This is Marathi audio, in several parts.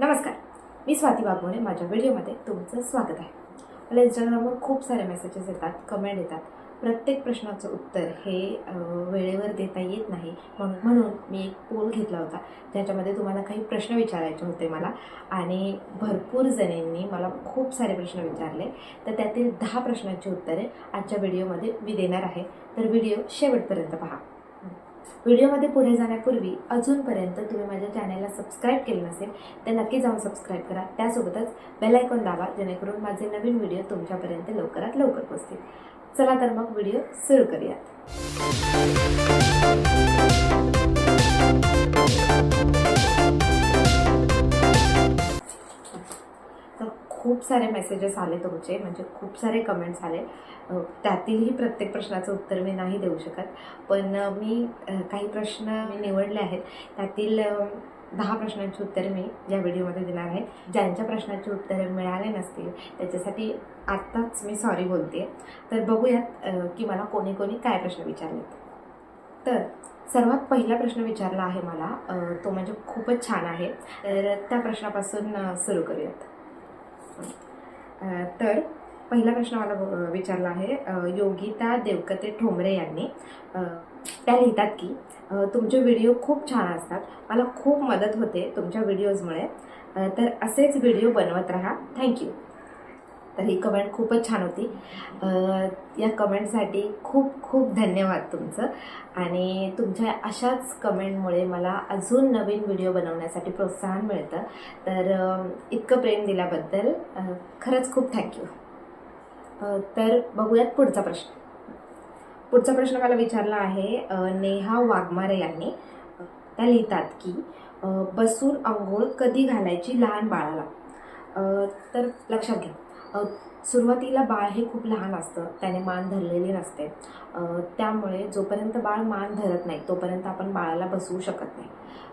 नमस्कार. मी स्वाती वाघमोळे माझ्या व्हिडिओमध्ये तुमचं स्वागत आहे. मला इंस्टाग्रामवर खूप सारे मेसेजेस येतात कमेंट येतात. प्रत्येक प्रश्नाचं उत्तर हे वेळेवर देता येत नाही. म्हणून म्हणून मी एक पोल घेतला होता. ज्याच्यामध्ये तुम्हाला काही प्रश्न विचारायचे होते मला आणि भरपूर जणींनी मला खूप सारे प्रश्न विचारले. तर त्यातील दहा प्रश्नांची उत्तरे आजच्या व्हिडिओमध्ये मी देणार आहे. तर व्हिडिओ शेवटपर्यंत पहा. व्हिडिओमध्ये पुढे जाण्यापूर्वी अजूनपर्यंत तुम्ही माझ्या चॅनलला सबस्क्राईब केलं नसेल तर नक्की जाऊन सबस्क्राईब करा. त्यासोबतच बेल आयकॉन दाबा जेणेकरून माझे नवीन व्हिडिओ तुमच्यापर्यंत लवकरात लवकर पोहोचतील. चला तर मग व्हिडिओ सुरू करूयात. खूप सारे मेसेजेस आले तुमचे म्हणजे खूप सारे कमेंट्स आले. त्यातीलही प्रत्येक प्रश्नाचं उत्तर मी नाही देऊ शकत. पण मी काही प्रश्न मी निवडले आहेत. त्यातील दहा प्रश्नांची उत्तरे मी या व्हिडिओमध्ये देणार आहे. ज्यांच्या प्रश्नाची उत्तरे मिळाले नसतील त्याच्यासाठी आत्ताच मी सॉरी बोलते. तर बघूयात की मला कोणी कोणी काय प्रश्न विचारलेत. तर सर्वात पहिला प्रश्न विचारला आहे मला तो म्हणजे खूपच छान आहे. तर त्या प्रश्नापासून सुरू करूयात. तर पहिला प्रश्न मला विचारला आहे योगिता देवकते ठोंबरे यांनी. त्या लिहितात की तुमचे व्हिडिओ खूप छान असतात. मला खूप मदत होते तुमच्या व्हिडिओजमुळे तर असेच व्हिडिओ बनवत राहा. थँक्यू तर ही कमेंट खूपच छान होती. या कमेंटसाठी खूप खूप धन्यवाद तुमचं. आणि तुमच्या अशाच कमेंटमुळे मला अजून नवीन व्हिडिओ बनवण्यासाठी प्रोत्साहन मिळतं. तर इतकं प्रेम दिल्याबद्दल खरंच खूप थँक्यू तर बघूयात पुढचा प्रश्न. पुढचा प्रश्न मला विचारला आहे नेहा वाघमारे यांनी. त्या लिहितात की बसून अंघोळ कधी घालायची लहान बाळाला? तर लक्षात घ्या. सुरुवातीला बाळ हे खूप लहान असतं. त्याने मान धरलेली नसते. त्यामुळे जोपर्यंत बाळ मान धरत नाही तोपर्यंत आपण बाळाला बसवू शकत नाही.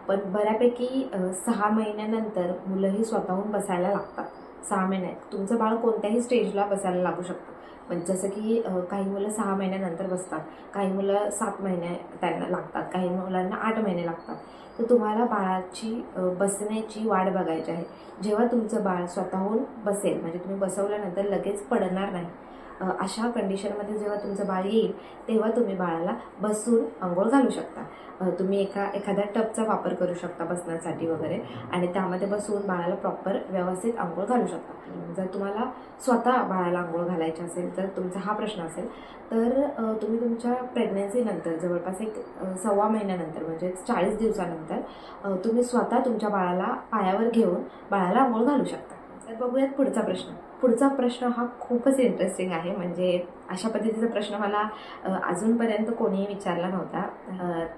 पण बऱ्यापैकी सहा महिन्यानंतर मुलंही स्वतःहून बसायला लागतात. सहा महिन्यात तुमचं बाळ कोणत्याही स्टेजला बसायला लागू शकतं. म्हणजे जसं की काही मुलं सहा महिन्यानंतर बसतात. काही मुलं सात महिने त्यांना लागतात. काही मुलांना आठ महिने लागतात. तर तुम्हाला बाळाची बसण्याची वाट बघायची आहे. जेव्हा तुमचं बाळ स्वतःहून बसेल म्हणजे तुम्ही बसवल्यानंतर लगेच पडणार नाही अशा कंडिशनमध्ये जेव्हा तुमचं बाळ येईल तेव्हा तुम्ही बाळाला बसून आंघोळ घालू शकता. तुम्ही एका एखाद्या टबचा वापर करू शकता बसण्यासाठी वगैरे आणि त्यामध्ये बसून बाळाला प्रॉपर व्यवस्थित आंघोळ घालू शकता. जर तुम्हाला स्वतः बाळाला आंघोळ घालायची असेल तर तुमचा हा प्रश्न असेल. तर तुम्ही तुमच्या प्रेग्नन्सीनंतर जवळपास एक सव्वा महिन्यानंतर म्हणजे चाळीस दिवसानंतर तुम्ही स्वतः तुमच्या बाळाला पायावर घेऊन बाळाला आंघोळ घालू शकता. तर बघूयात पुढचा प्रश्न. पुढचा प्रश्न हा खूपच इंटरेस्टिंग आहे. म्हणजे अशा पद्धतीचा प्रश्न मला अजूनपर्यंत कोणीही विचारला नव्हता.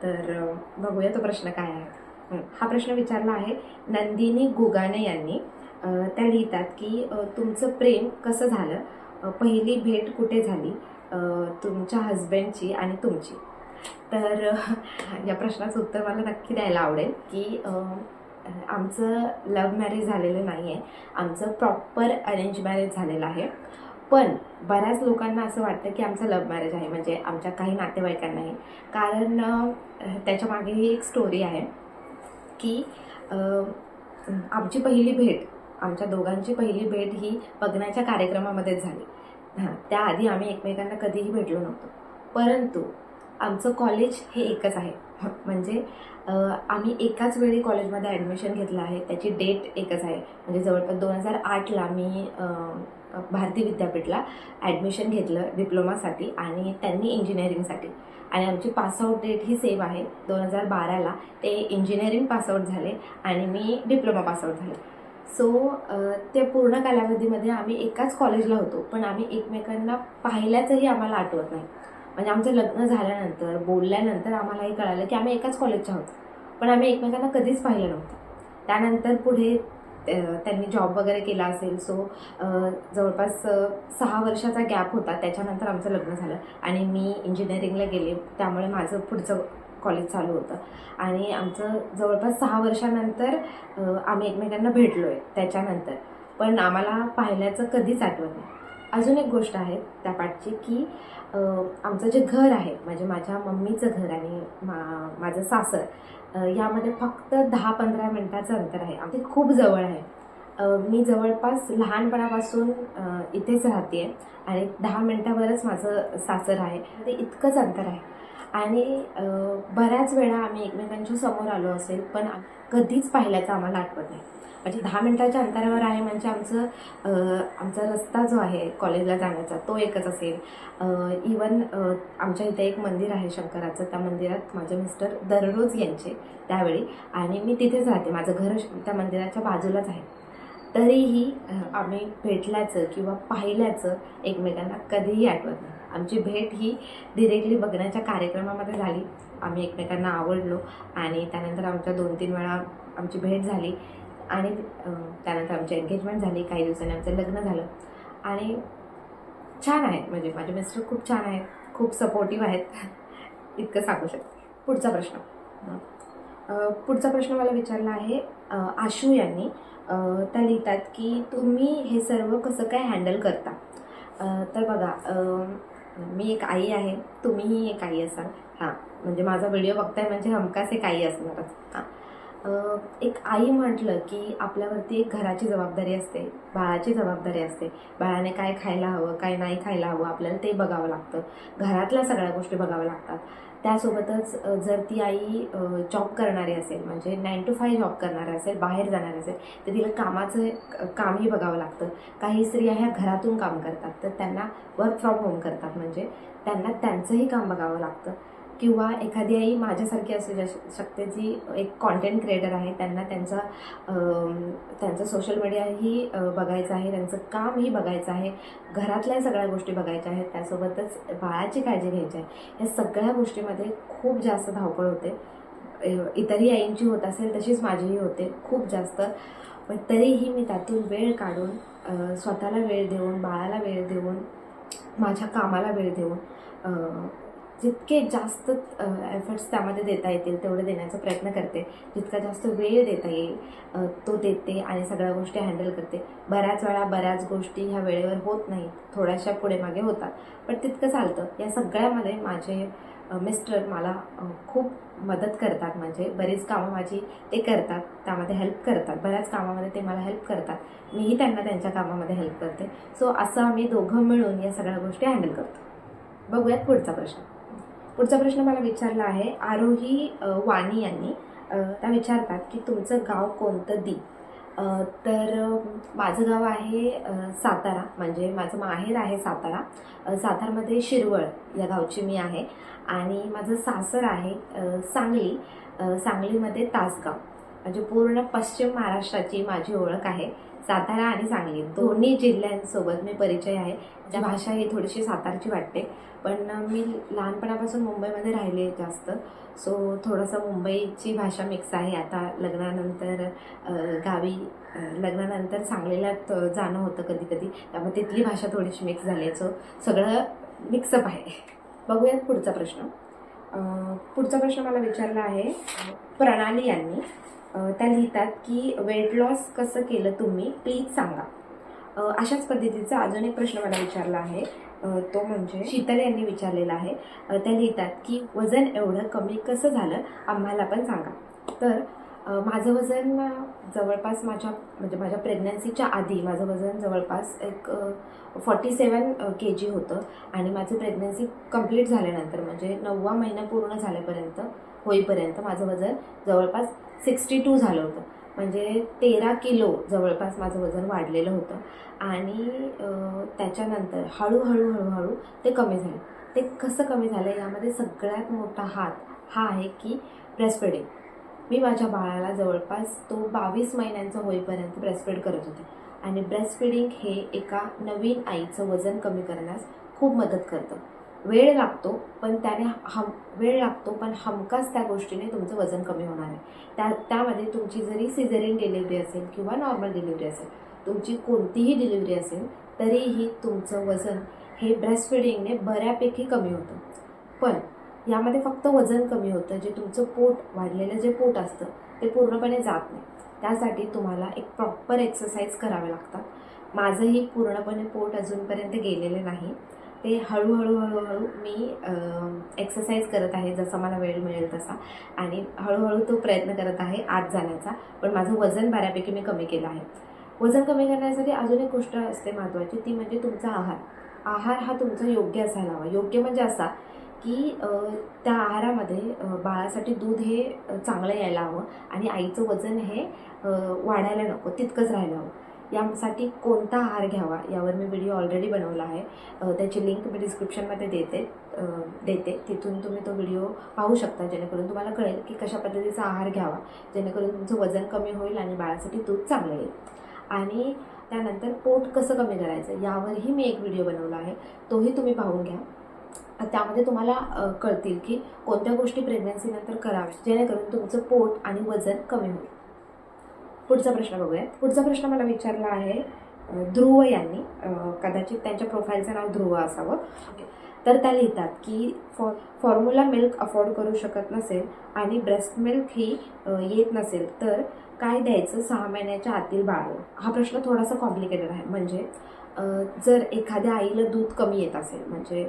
तर बघूया तो प्रश्न काय आहे. हा प्रश्न विचारला आहे नंदिनी गुगाने यांनी. त्या लिहितात की तुमचं प्रेम कसं झालं? पहिली भेट कुठे झाली? तुमच्या हजबंडची आणि तुमची. तर या प्रश्नाचं उत्तर मला नक्की द्यायला आवडेल की आमचं लव्ह मॅरेज झालेलं नाही आहे आमचं प्रॉपर अरेंज मॅरेज झालेलं आहे. पण बऱ्याच लोकांना असं वाटतं की आमचं लव्ह मॅरेज आहे म्हणजे आमच्या काही नातेवाईकांनाही. कारण त्याच्यामागे ही एक स्टोरी आहे की आमची पहिली भेट आमच्या दोघांची पहिली भेट ही बघण्याच्या कार्यक्रमामध्येच झाली. हां त्याआधी आम्ही एकमेकांना कधीही भेटलो नव्हतो. परंतु आमचं कॉलेज हे एकच आहे. म्हणजे आम्ही एकाच वेळी कॉलेजमध्ये ॲडमिशन घेतलं आहे. त्याची डेट एकच आहे. म्हणजे जवळपास दोन हजार आठला मी भारती विद्यापीठला ॲडमिशन घेतलं डिप्लोमासाठी आणि त्यांनी इंजिनिअरिंगसाठी. आणि आमची पासआउट डेट ही सेम आहे. दोन हजार बाराला ते इंजिनिअरिंग पासआउट झाले आणि मी डिप्लोमा पासआउट झाले. सो ते पूर्ण कालावधीमध्ये आम्ही एकाच कॉलेजला होतो. पण आम्ही एकमेकांना पाहिल्याचंही आम्हाला आठवत नाही. म्हणजे आमचं लग्न झाल्यानंतर बोलल्यानंतर आम्हाला हे कळालं की आम्ही एकाच कॉलेजच्या आहोत पण आम्ही एकमेकांना कधीच पाहिलं नव्हतं. त्यानंतर पुढे त्यांनी जॉब वगैरे केला असेल सो जवळपास सहा वर्षाचा गॅप होता. त्याच्यानंतर आमचं लग्न झालं आणि मी इंजिनिअरिंगला गेले. त्यामुळे माझं पुढचं कॉलेज चालू होतं. आणि आमचं जवळपास सहा वर्षानंतर आम्ही एकमेकांना भेटलो आहे त्याच्यानंतर. पण आम्हाला पाहिल्याचं कधीच आठवत नाही. अजून एक गोष्ट आहे त्या पाठची की आमचं जे घर आहे म्हणजे माझ्या मम्मीचं घर आणि मा माझं सासर यामध्ये फक्त दहा पंधरा मिनटाचं अंतर आहे. आमचे खूप जवळ आहे. मी जवळपास लहानपणापासून इथेच राहते आहे आणि दहा मिनटावरच माझं सासर आहे. ते इतकंच अंतर आहे. आणि बऱ्याच वेळा आम्ही एकमेकांच्या समोर आलो असेल पण कधीच पाहिल्याचं आम्हाला आठवत नाही. म्हणजे दहा मिनटाच्या अंतरावर आहे म्हणजे आमचं आमचा रस्ता जो आहे कॉलेजला जाण्याचा तो एकच असेल. इवन आमच्या इथे एक मंदिर आहे शंकराचं. त्या मंदिरात माझे मिस्टर दररोज यांचे त्यावेळी आणि मी तिथेच राहते माझं घर त्या मंदिराच्या बाजूलाच आहे. तरीही आम्ही भेटल्याचं किंवा पाहिल्याचं एकमेकांना कधीही आठवत नाही. आमची भेट ही डिरेक्टली बघण्याच्या कार्यक्रमामध्ये झाली. आम्ही एकमेकांना आवडलो आणि त्यानंतर आमच्या दोन तीन वेळा आमची भेट झाली. आणि त्यानंतर आमची एंगेजमेंट झाली काही दिवसांनी आमचं लग्न झालं. आणि छान आहेत म्हणजे माझे मिस्टर खूप छान आहेत खूप सपोर्टिव्ह आहेत. इतकं सांगू शकते. पुढचा प्रश्न. पुढचा प्रश्न मला विचारला आहे आशू यांनी त्या लिहितात की तुम्ही हे सर्व कसं काय हँडल करता? तर बघा मी एक आई आहे तुम्हीही एक आई असाल. हां म्हणजे माझा व्हिडिओ बघताय म्हणजे हमखास एक आई असणारच. हां एक आई म्हटलं की आपल्यावरती एक घराची जबाबदारी असते बाळाची जबाबदारी असते. बाळाने काय खायला हवं काय नाही खायला हवं आपल्याला ते बघावं लागतं. घरातल्या सगळ्या गोष्टी बघाव्या लागतात. त्यासोबतच जर ती आई जॉब करणारी असेल म्हणजे नाईन टू फाय जॉब करणारी असेल बाहेर जाणारी असेल तर तिला कामाचं कामही बघावं लागतं. काही स्त्रिया ह्या घरातून काम करतात तर त्यांना वर्क फ्रॉम होम करतात. म्हणजे त्यांना त्यांचंही काम बघावं लागतं. किंवा एखादी आई माझ्यासारखी असू शकते जी एक कॉन्टेंट क्रिएटर आहे त्यांना त्यांचा त्यांचं सोशल मीडियाही बघायचं आहे त्यांचं कामही बघायचं आहे घरातल्या सगळ्या गोष्टी बघायच्या आहेत त्यासोबतच बाळाची काळजी घ्यायची आहे या सगळ्या गोष्टीमध्ये खूप जास्त धावपळ होते. इतरही आईंची होत असेल तशीच माझीही होते खूप जास्त. पण तरीही मी त्यातून वेळ काढून स्वतःला वेळ देऊन बाळाला वेळ देऊन माझ्या कामाला वेळ देऊन जितके जास्त एफर्ट्स त्यामध्ये देता येतील तेवढे देण्याचा प्रयत्न करते. जितका जास्त वेळ देता येईल तो देते आणि सगळ्या गोष्टी हँडल करते. बऱ्याच वेळा बऱ्याच गोष्टी ह्या वेळेवर होत नाहीत थोड्याशा पुढे मागे होतात. पण तितकं चालतं. या सगळ्यामध्ये माझे मिस्टर मला खूप मदत करतात म्हणजे बरीच कामं माझी ते करतात त्यामध्ये हेल्प करतात. बऱ्याच कामामध्ये ते मला हेल्प करतात. मीही त्यांना त्यांच्या कामामध्ये हेल्प करते. सो असं आम्ही दोघं मिळून या सगळ्या गोष्टी हँडल करतो. बघूयात पुढचा प्रश्न. पुढचा प्रश्न मला विचारला आहे आरोही वाणी यांनी. त्या विचारतात की तुमचं गाव कोणतं दी? तर माझं गाव आहे सातारा. म्हणजे माझं माहेर आहे सातारा. सातारमध्ये शिरवळ या गावची मी आहे. आणि माझं सासर आहे सांगली. सांगलीमध्ये तासगाव. म्हणजे पूर्ण पश्चिम महाराष्ट्राची माझी ओळख आहे. सातारा आणि सांगली. दोन्ही जिल्ह्यांसोबत मी परिचय आहे. ज्या भाषा ही थोडीशी सातारची वाटते. पण मी लहानपणापासून मुंबईमध्ये राहिले जास्त. सो थोडंसं मुंबईची भाषा मिक्स आहे. आता लग्नानंतर गावी लग्नानंतर सांगलीलात जाणं होतं कधी कधी त्यामुळे तिथली भाषा थोडीशी मिक्स झाली आहे. सो सगळं मिक्सअप आहे. बघूयात पुढचा प्रश्न. पुढचा प्रश्न मला विचारला आहे प्रणाली यांनी. त्या लिहितात की वेट लॉस कसं केलं तुम्ही? प्लीज सांगा. अशाच पद्धतीचा अजून एक प्रश्न मला विचारला आहे. तो म्हणजे शीतल यांनी विचारलेला आहे. त्या लिहितात की वजन एवढं कमी कसं झालं? आम्हाला पण सांगा. तर माझं वजन जवळपास माझ्या म्हणजे माझ्या प्रेग्नन्सीच्या आधी माझं वजन जवळपास एक फॉर्टी सेवन के जी होतं. आणि माझी प्रेग्नन्सी कंप्लीट झाल्यानंतर म्हणजे नववा महिना पूर्ण झाल्यापर्यंत होईपर्यंत माझं वजन जवळपास सिक्स्टी टू झालं होतं. म्हणजे तेरा किलो जवळपास माझं वजन वाढलेलं होतं. आणि त्याच्यानंतर हळूहळू हळूहळू ते कमी झालं. ते कसं कमी झालं यामध्ये सगळ्यात मोठा हात हा आहे की ब्रेस्टफिडिंग. मी माझ्या बाळाला जवळपास तो बावीस महिन्यांचा होईपर्यंत ब्रेस्टफीड करत होते. आणि ब्रेस्टफिडिंग हे एका नवीन आईचं वजन कमी करण्यास खूप मदत करतं. वेळ लागतो पण त्याने हम वेळ लागतो पण हमखास त्या गोष्टीने तुमचं वजन कमी होणार आहे. त्या त्यामध्ये तुमची जरी सिझरिन डिलिव्हरी असेल किंवा नॉर्मल डिलिव्हरी असेल तुमची कोणतीही डिलिव्हरी असेल तरीही तुमचं वजन हे ब्रेस्ट फिडिंगने बऱ्यापैकी कमी होतं. पण यामध्ये फक्त वजन कमी होतं जे तुमचं पोट वाढलेलं जे पोट असतं ते पूर्णपणे जात नाही. त्यासाठी तुम्हाला एक प्रॉपर एक्सरसाइज करावे लागतात. माझंही पूर्णपणे पोट अजूनपर्यंत गेलेलं नाही. ते हळूहळू हळूहळू मी एक्सरसाइज करत आहे जसा मला वेळ मिळेल तसा. आणि हळूहळू तो प्रयत्न करत आहे आत जाण्याचा. पण माझं वजन बऱ्यापैकी मी कमी केलं आहे. वजन कमी करण्यासाठी अजून एक गोष्ट असते महत्त्वाची ती म्हणजे तुमचा आहार. आहार हा तुमचा योग्य असायला हवा. योग्य म्हणजे असा की त्या आहारामध्ये बाळासाठी दूध हे चांगलं यायला हवं आणि आईचं वजन हे वाढायला नको तितकंच राहायला हवं. यासाठी कोणता आहार घ्यावा यावर मी व्हिडिओ ऑलरेडी बनवला आहे. त्याची लिंक मी डिस्क्रिप्शनमध्ये देते देते. तिथून तुम्ही तो व्हिडिओ पाहू शकता जेणेकरून तुम्हाला कळेल की कशा पद्धतीचा आहार घ्यावा जेणेकरून तुमचं वजन कमी होईल आणि बाळासाठी दूध चांगलं येईल. आणि त्यानंतर पोट कसं कमी करायचं यावरही मी एक व्हिडिओ बनवला आहे. तोही तुम्ही पाहून घ्या. त्यामध्ये तुम्हाला कळतील की कोणत्या गोष्टी प्रेग्नन्सीनंतर कराव्या जेणेकरून तुमचं पोट आणि वजन कमी होईल. पुढचा प्रश्न बघूयात. पुढचा प्रश्न मला विचारला आहे ध्रुव यांनी. कदाचित त्यांच्या प्रोफाईलचं नाव ध्रुव असावं. तर त्या लिहितात की फॉ फॉर्म्युला मिल्क अफोर्ड करू शकत नसेल आणि ब्रेस्ट मिल्क ही येत नसेल तर काय द्यायचं सहा महिन्याच्या आतील बाळाला हा प्रश्न थोडासा कॉम्प्लिकेटेड आहे. म्हणजे जर एखाद्या आईला दूध कमी येत असेल म्हणजे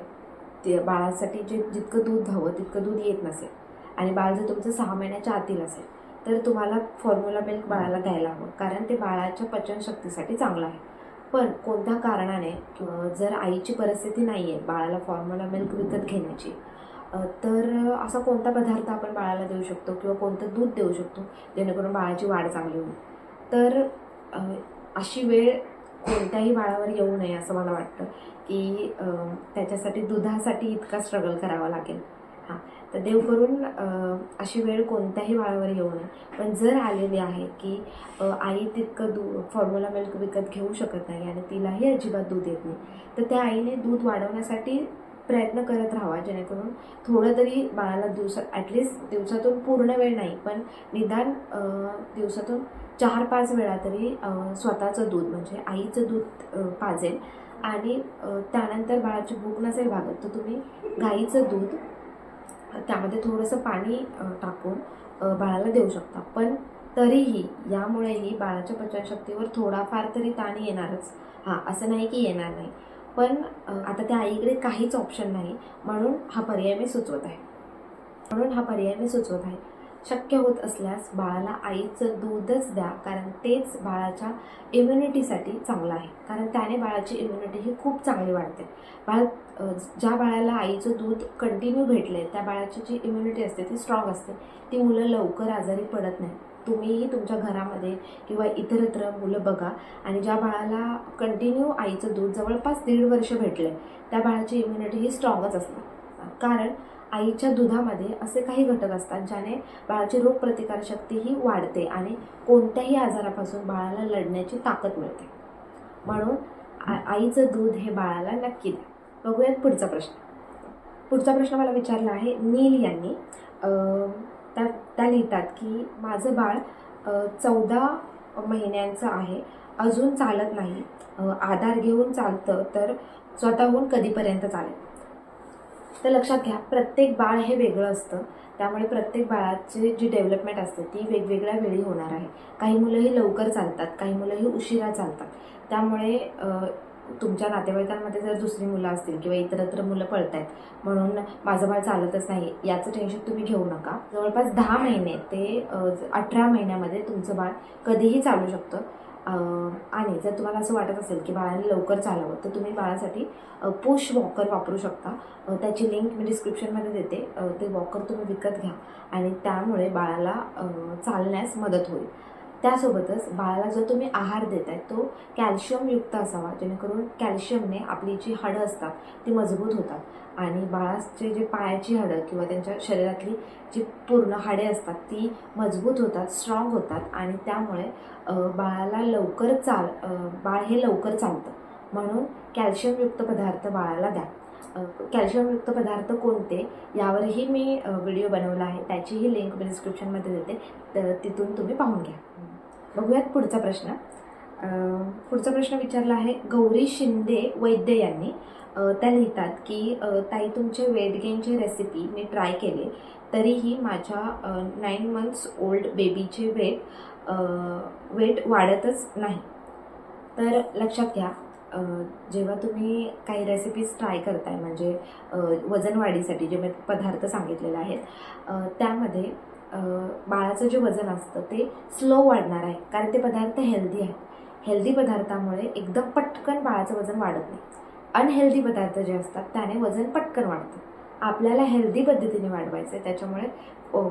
ते बाळासाठी जे जितकं दूध हवं तितकं दूध येत नसेल आणि बाळ जर तुमचं सहा महिन्याच्या आतील असेल तर तुम्हाला फॉर्म्युला मिल्क बाळाला द्यायला हवं. कारण ते बाळाच्या पचनशक्तीसाठी चांगलं आहे. पण कोणत्या कारणाने किंवा जर आईची परिस्थिती नाही आहे बाळाला फॉर्म्युला मिल्क विकत घेण्याची तर असा कोणता पदार्थ आपण बाळाला देऊ शकतो किंवा कोणतं दूध देऊ शकतो जेणेकरून बाळाची वाढ चांगली होईल? तर अशी वेळ कोणत्याही बाळावर येऊ नये असं मला वाटतं की त्याच्यासाठी दुधासाठी इतका स्ट्रगल करावा लागेल. हां. तर देव करून अशी वेळ कोणत्याही बाळावर येऊ नये. पण जर आलेली आहे की आई तितकं दू फॉर्म्युला मिल्क विकत घेऊ शकत नाही आणि तिलाही अजिबात दूध येत नाही तर त्या आईने दूध वाढवण्यासाठी प्रयत्न करत राहावा. जेणेकरून थोडं तरी बाळाला दिवसा ॲटलिस्ट दिवसातून पूर्ण वेळ नाही पण निदान दिवसातून चार पाच वेळा तरी स्वतःचं दूध म्हणजे आईचं दूध पाजेल. आणि त्यानंतर बाळाची भूक नसेल भागत तर तुम्ही गाईचं दूध त्यामध्ये थोडंसं पाणी टाकून बाळाला देऊ शकता. पण तरीही यामुळेही बाळाच्या पचनशक्तीवर थोडाफार तरी ताण येणारच. हां असं नाही की येणार नाही. पण आता त्या आईकडे काहीच ऑप्शन नाही. म्हणून हा पर्याय मी सुचवत आहे. म्हणून हा पर्याय मी सुचवत आहे. शक्य होत असल्यास बाळाला आईचं दूधच द्या कारण तेच बाळाच्या इम्युनिटीसाठी चांगलं आहे. कारण त्याने बाळाची इम्युनिटी ही खूप चांगली वाढते. बाळ ज्या बाळाला आईचं दूध कंटिन्यू भेटले त्या बाळाची जी इम्युनिटी असते ती स्ट्रॉंग असते ती मुलं लवकर आजारी पडत नाही तुम्हीही तुमच्या घरामध्ये किंवा इतरत्र मुलं बघा आणि ज्या बाळाला कंटिन्यू आईचं दूध जवळपास दीड वर्ष भेटले त्या बाळाची इम्युनिटी ही स्ट्रॉंगच असणार. कारण आईच्या दुधामध्ये असे काही घटक असतात ज्याने बाळाची रोगप्रतिकारशक्ती ही वाढते आणि कोणत्याही आजारापासून बाळाला लढण्याची ताकद मिळते. म्हणून आ- आईचं दूध हे बाळाला नक्की द्या. बघूयात पुढचा प्रश्न. पुढचा प्रश्न मला विचारला आहे. नील यांनी त्या त्या लिहितात की माझं बाळ चौदा महिन्यांचं आहे अजून चालत नाही आधार घेऊन चालतं तर स्वतःहून कधीपर्यंत चालेल? तर लक्षात घ्या प्रत्येक बाळ हे वेगळं असतं. त्यामुळे प्रत्येक बाळाची जी डेव्हलपमेंट असते ती वेगवेगळ्या वेळी होणार आहे. काही मुलंही लवकर चालतात काही मुलंही उशिरा चालतात. त्यामुळे तुमच्या नातेवाईकांमध्ये जर दुसरी मुलं असतील किंवा इतरत्र मुलं पळत आहेत म्हणून माझं बाळ चालतच नाही याचं टेन्शन तुम्ही घेऊ नका. जवळपास दहा महिने ते अठरा महिन्यामध्ये तुमचं बाळ कधीही चालू शकतं. आणि जर तुम्हाला असं वाटत असेल की बाळाने लवकर चालावं तर तुम्ही बाळासाठी पुश वॉकर वापरू शकता. त्याची लिंक मी डिस्क्रिप्शनमध्ये देते. ते वॉकर तुम्ही विकत घ्या आणि त्यामुळे बाळाला चालण्यास मदत होईल. त्यासोबतच बाळाला जो तुम्ही आहार देत आहे तो कॅल्शियमयुक्त असावा. जेणेकरून कॅल्शियमने आपली जी हाडं असतात ती मजबूत होतात. आणि बाळाचे जे पायाची हाडं किंवा त्यांच्या शरीरातली जी पूर्ण हाडे असतात ती मजबूत होतात स्ट्रॉंग होतात. आणि त्यामुळे बाळाला लवकर चाल बाळ हे लवकर चालतं. म्हणून कॅल्शियमयुक्त पदार्थ बाळाला द्या. कॅल्शियमयुक्त पदार्थ कोणते? यावरही मी व्हिडिओ बनवला आहे. त्याचीही लिंक मी डिस्क्रिप्शनमध्ये देते. तर तिथून तुम्ही पाहून घ्या. बघूयात पुढचा प्रश्न. पुढचा प्रश्न विचारला आहे गौरी शिंदे वैद्य यांनी. त्या लिहितात की ताई तुमचे वेट गेनचे रेसिपी मी ट्राय केले. तरीही माझ्या नाईन मंथ्स ओल्ड बेबीचे वेट वेट वाढतच नाही. तर लक्षात घ्या जेव्हा तुम्ही काही रेसिपीज ट्राय करताय म्हणजे वजन वाढीसाठी जे मी पदार्थ सांगितलेले आहेत त्यामध्ये बाळाचं जे वजन असतं ते स्लो वाढणार आहे कारण ते पदार्थ हेल्दी आहेत. हेल्दी पदार्थामुळे एकदम पटकन बाळाचं वजन वाढत नाही. अनहेल्दी पदार्थ जे असतात त्याने वजन पटकन वाढतं. आपल्याला हेल्दी पद्धतीने वाढवायचं आहे त्याच्यामुळे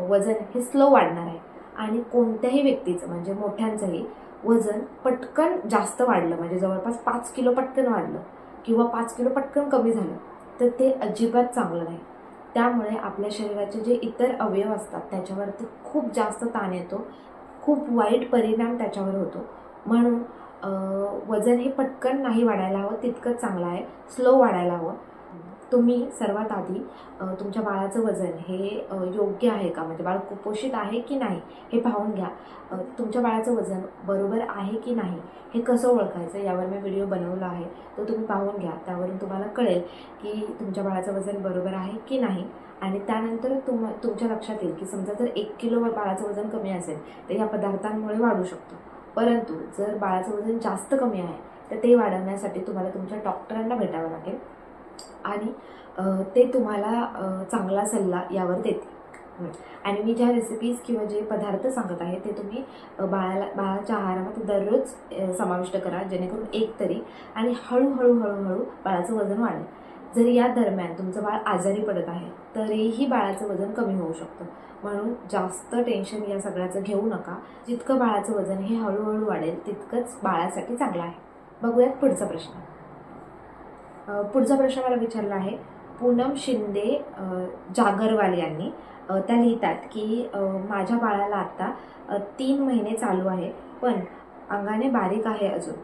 वजन हे स्लो वाढणार आहे. आणि कोणत्याही व्यक्तीचं म्हणजे मोठ्यांचंही वजन पटकन जास्त वाढलं म्हणजे जवळपास पाच किलो पटकन वाढलं किंवा पाच किलो पटकन कमी झालं तर ते अजिबात चांगलं नाही. त्यामुळे आपल्या शरीराचे जे इतर अवयव असतात त्याच्यावरती खूप जास्त ताण येतो. खूप वाईट परिणाम त्याच्यावर होतो. म्हणून वजन हे पटकन नाही वाढायला हवं तितकंच चांगलं आहे. स्लो वाढायला हवं. तुम्ही सर्वात आधी तुमच्या बाळाचं वजन हे योग्य आहे का? म्हणजे बाळ कुपोषित आहे की नाही हे पाहून घ्या. तुमच्या बाळाचं वजन बरोबर आहे की नाही हे कसं ओळखायचं? यावर मी व्हिडिओ बनवला आहे. तो तुम्ही पाहून घ्या. त्यावरून तुम्हाला कळेल की तुमच्या बाळाचं वजन बरोबर आहे की नाही. आणि त्यानंतर तुम तुमच्या लक्षात येईल की समजा जर एक किलो बाळाचं वजन कमी असेल तर या पदार्थांमुळे वाढू शकतो. परंतु जर बाळाचं वजन जास्त कमी आहे तर ते वाढवण्यासाठी तुम्हाला तुमच्या डॉक्टरांना भेटावं लागेल. आणि ते तुम्हाला चांगला सल्ला यावर देतील. आणि मी ज्या रेसिपीज किंवा जे पदार्थ सांगत आहे ते तुम्ही बाळाला बाळाच्या आहारामध्ये दररोज समाविष्ट करा जेणेकरून एक तरी आणि हळूहळू हळूहळू बाळाचं वजन वाढेल. जरी या दरम्यान तुमचं बाळ आजारी पडत आहे तरीही बाळाचं वजन कमी होऊ शकतं. म्हणून जास्त टेन्शन या सगळ्याचं घेऊ नका. जितकं बाळाचं वजन हे हळूहळू वाढेल तितकंच बाळासाठी चांगलं आहे. बघूयात पुढचा प्रश्न. पुढचा प्रश्न मला विचारला आहे. पूनम शिंदे जागरवाल यांनी त्या लिहितात की माझ्या बाळाला आत्ता तीन महिने चालू आहे पण अंगाने बारीक आहे अजून.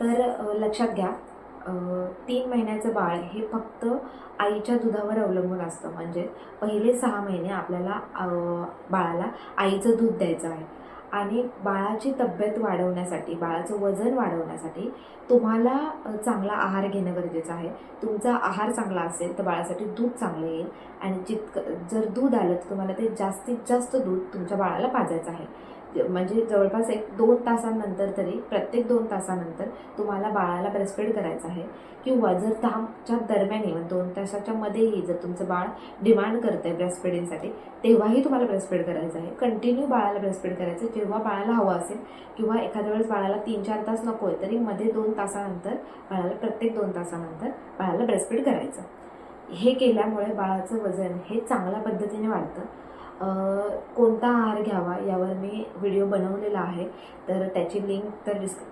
तर लक्षात घ्या तीन महिन्याचं बाळ हे फक्त आईच्या दुधावर अवलंबून असतं. म्हणजे पहिले सहा महिने आपल्याला बाळाला आईचं दूध द्यायचं आहे. आणि बाळाची तब्येत वाढवण्यासाठी बाळाचं वजन वाढवण्यासाठी तुम्हाला चांगला आहार घेणं गरजेचं आहे. तुमचा आहार चांगला असेल तर बाळासाठी दूध चांगलं येईल. आणि जितकं जर दूध आलं तर तुम्हाला ते जास्तीत जास्त दूध तुमच्या बाळाला पाजायचं आहे. म्हणजे जवळपास एक दोन तासांनंतर तरी प्रत्येक दोन तासानंतर तुम्हाला बाळाला ब्रेस्टफीड करायचं आहे. किंवा जर दहाच्या दरम्यान म्हणजे दोन तासाच्या मध्येही जर तुमचं बाळ डिमांड करतं आहे ब्रेस्टफिडिंगसाठी तेव्हाही तुम्हाला ब्रेस्टफीड करायचं आहे. कंटिन्यू बाळाला ब्रेस्टफीड करायचं जेव्हा बाळाला हवं असेल किंवा एखाद्या वेळेस बाळाला तीन चार तास नको आहे तरी मध्ये दोन तासानंतर बाळाला प्रत्येक दोन तासानंतर बाळाला ब्रेस्टफीड करायचं. हे केल्यामुळे बाळाचं वजन हे चांगल्या पद्धतीने वाढतं. कोणता आहार घ्यावा यावर मी व्हिडिओ बनवलेला आहे. तर त्याची लिंक तर डिस्क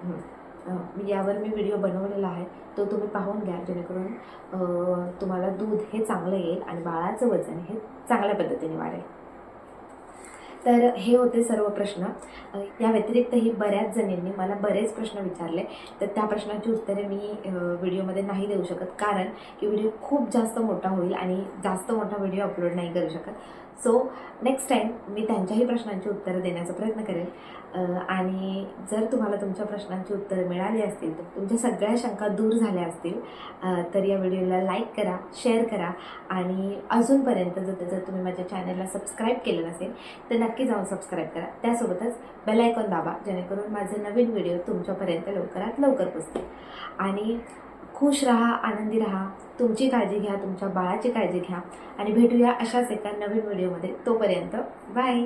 यावर मी व्हिडिओ बनवलेला आहे. तो तुम्ही पाहून घ्या जेणेकरून तुम्हाला दूध हे चांगलं येईल आणि बाळाचं वजन हे चांगल्या पद्धतीने वाढेल. तर हे होते सर्व प्रश्न. या व्यतिरिक्तही बऱ्याच जणींनी मला बरेच प्रश्न विचारले. तर त्या प्रश्नांची उत्तरे मी व्हिडिओमध्ये नाही देऊ शकत. कारण की व्हिडिओ खूप जास्त मोठा होईल आणि जास्त मोठा व्हिडिओ अपलोड नाही करू शकत. सो नेक्स्ट टाईम मी त्यांच्याही प्रश्नांची उत्तरं देण्याचा प्रयत्न करेन आणि जर तुम्हाला तुमच्या प्रश्नांची उत्तरं मिळाली असतील तर तुमच्या सगळ्या शंका दूर झाल्या असतील तर या व्हिडिओला लाईक करा शेअर करा. आणि अजूनपर्यंत जर जर तुम्ही माझ्या चॅनलला सबस्क्राईब केलं नसेल तर नक्की नक्की जाऊन सबस्क्राईब करा. त्यासोबतच बेलायकॉन दाबा जेणेकरून माझे नवीन व्हिडिओ तुमच्यापर्यंत लवकरात लवकर पोचतील आणि खुश राहा आनंदी राहा तुमची काळजी घ्या तुमच्या बाळाची काळजी घ्या. आणि भेटूया अशाच एका नवीन व्हिडिओमध्ये तोपर्यंत बाय